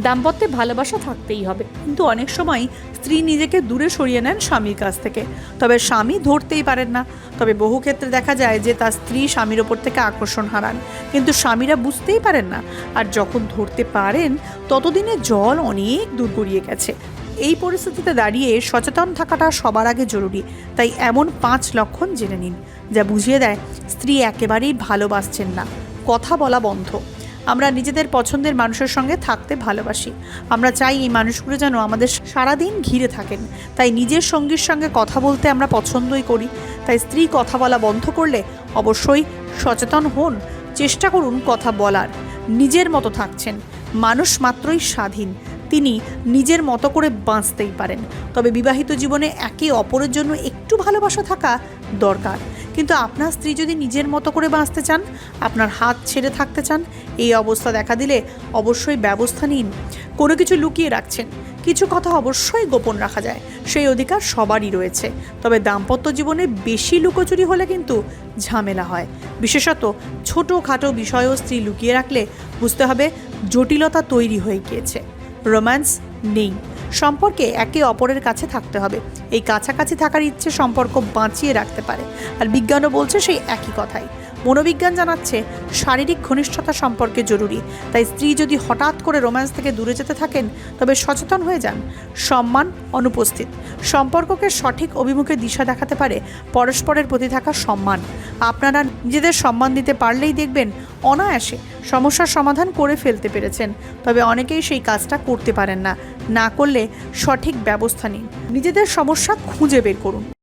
দাম্পত্যে ভালোবাসা থাকতেই হবে। কিন্তু অনেক সময় স্ত্রী নিজেকে দূরে সরিয়ে নেন স্বামীর কাছ থেকে। তবে স্বামী ধরতেই পারেন না। তবে বহু ক্ষেত্রে দেখা যায় যে তার স্ত্রী স্বামীর ওপর থেকে আকর্ষণ হারান। কিন্তু স্বামীরা বুঝতেই পারেন না। আর যখন ধরতে পারেন, ততদিনে জল অনেক দূর গড়িয়ে গেছে। এই পরিস্থিতিতে দাঁড়িয়ে সচেতন থাকাটা সবার আগে জরুরি। তাই এমন পাঁচ লক্ষণ জেনে নিন, যা বুঝিয়ে দেয় স্ত্রী একেবারেই ভালোবাসছেন না। কথা বলা বন্ধ। আমরা নিজেদের পছন্দের মানুষের সঙ্গে থাকতে ভালোবাসি। আমরা চাই এই মানুষগুলো যেন আমাদের সারাদিন ঘিরে থাকেন। তাই নিজের সঙ্গীর সঙ্গে কথা বলতে আমরা পছন্দই করি। তাই স্ত্রী কথা বলা বন্ধ করলে অবশ্যই সচেতন হন। চেষ্টা করুন কথা বলার। নিজের মতো থাকছেন। মানুষ মাত্রই স্বাধীন। তিনি নিজের মতো করে বাঁচতেই পারেন। তবে বিবাহিত জীবনে একে অপরের জন্য একটু ভালোবাসা থাকা দরকার। কিন্তু আপনার স্ত্রী যদি নিজের মতো করে বাঁচতে চান, আপনার হাত ছেড়ে থাকতে চান, এই অবস্থা দেখা দিলে অবশ্যই ব্যবস্থা নিন। কোনো কিছু লুকিয়ে রাখছেন। কিছু কথা অবশ্যই গোপন রাখা যায়। সেই অধিকার সবারই রয়েছে। তবে দাম্পত্য জীবনে বেশি লুকোচুরি হলে কিন্তু ঝামেলা হয়। বিশেষত ছোটোখাটো বিষয়ও স্ত্রী লুকিয়ে রাখলে বুঝতে হবে জটিলতা তৈরি হয়ে গিয়েছে। রোম্যান্স নেই। সম্পর্কে একে অপরের কাছে থাকতে হবে। এই কাছাকাছি থাকার ইচ্ছে সম্পর্ক বাঁচিয়ে রাখতে পারে। আর বিজ্ঞানও বলছে সেই একই কথাই। মনোবিজ্ঞান জানাচ্ছে, শারীরিক ঘনিষ্ঠতা সম্পর্কে জরুরি। তাই স্ত্রী যদি হঠাৎ করে রোম্যান্স থেকে দূরে যেতে থাকেন, তবে সচেতন হয়ে যান। সম্মান অনুপস্থিত। সম্পর্ককে সঠিক অভিমুখে দিশা দেখাতে পারে পরস্পরের প্রতি থাকা সম্মান। আপনারা নিজেদের সম্মান দিতে পারলেই দেখবেন অনায়াসে সমস্যার সমাধান করে ফেলতে পেরেছেন। তবে অনেকেই সেই কাজটা করতে পারেন না। না করলে সঠিক ব্যবস্থা নিন। নিজেদের সমস্যা খুঁজে বের করুন।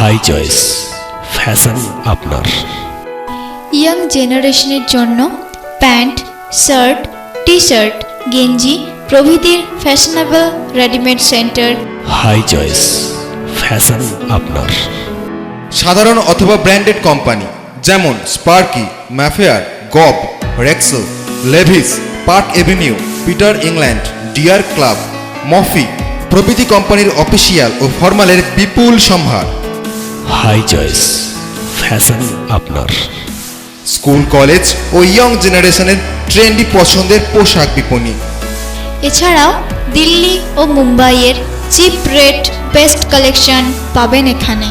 হাই চয়েস ফ্যাশন আপনার। ইয়াং জেনারেশনের জন্য প্যান্ট শার্ট টি শার্ট গেঞ্জি প্রভৃতির fashionable readymade centre. High choice fashion আপনার। সাধারণ অথবা ব্র্যান্ডেড কোম্পানি যেমন স্পার্কি ম্যাফেয়ার গব রেক্সেল Levi's Park Avenue Peter England deer ক্লাব মফি প্রভৃতি কোম্পানির অফিসিয়াল ও ফর্মালের বিপুল সম্ভার। হাই চয়েস ফ্যাশন আপনার। স্কুল কলেজ ও ইয়ং জেনারেশনের ট্রেন্ডি পছন্দের পোশাক বিপণী। এছাড়াও দিল্লি ও মুম্বাইয়ের চিপ রেট বেস্ট কালেকশন পাবেন এখানে।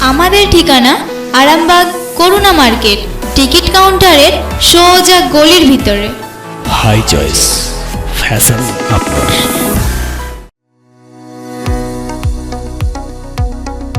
আমাদের ঠিকানা আরামবাগ করুণা মার্কেট টিকিট কাউন্টারের সোজা গলির ভিতরে। হাই চয়েস ফ্যাশন আপনার।